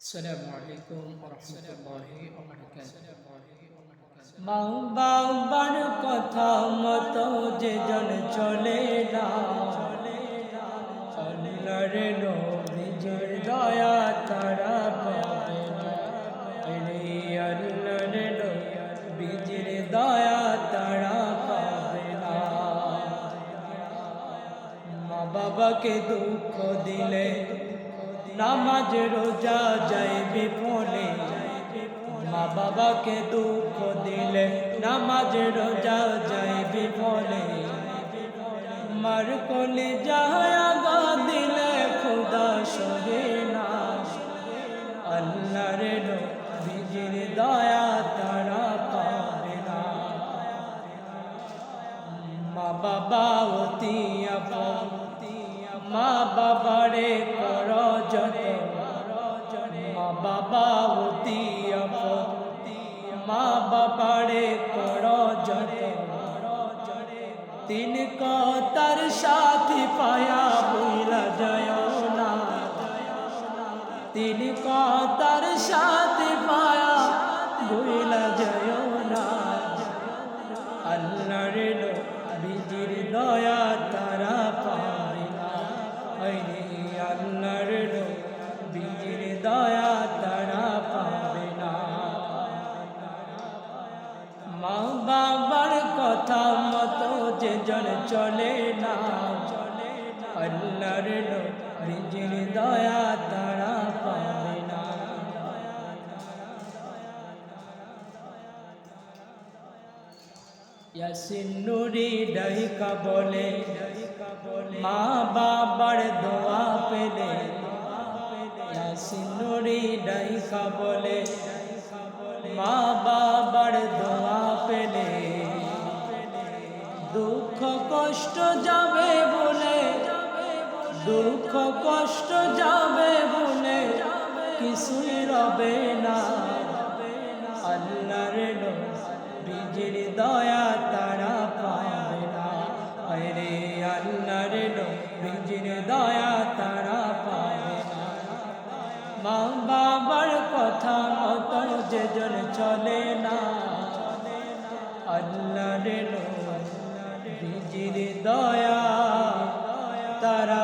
السلام عليكم ورحمة الله وبركاته মা বাবার কথা মতো যে জন চলে না আল্লাহর নবীজির দয়া তারা পাবে না রে আল্লাহর নবীজির দয়া তারা পাবে না মা বাবাকে দুঃখ দিলে নামাজ রোজা যায় বিফলে মা বাবাকে দুঃখ দিলে নামাজ রোজা যায় বিফলে মার কোলে যায়া গা দিলে খুদা সহে না। আল্লাহর বিজির দয়া তারা পাবে না। মা বাবা অতি মা বাবারে বাবা অতি আপন মা বাবারে কর যত তিন তার সাথী পায়া বইলা যায় না। তিন তার সাথী পায়া বইলা যায় না। আল্লাহর বিজির দয়া তারা কথা মতো যে জন চলে না। আল্লাহর বিজির দয়া তারা পাবে না। ইয়াসিন নুরি ডাইকা বলে, মা বাবার দোয়া পেলে। ইয়াসিন নুরি ডাইকা বলে, মা বাবার দোয়া দুঃখ কষ্ট যাবে বলে, দুঃখ কষ্ট যাবে বলে, কিছুই রবে না। আল্লাহর বিজির দয়া তারা পাবে না। আরে আল্লাহর বিজির দয়া তারা পাবে না। মা বাবার কথা মতো যে জন চলে না। আল্লাহর দয়া তারা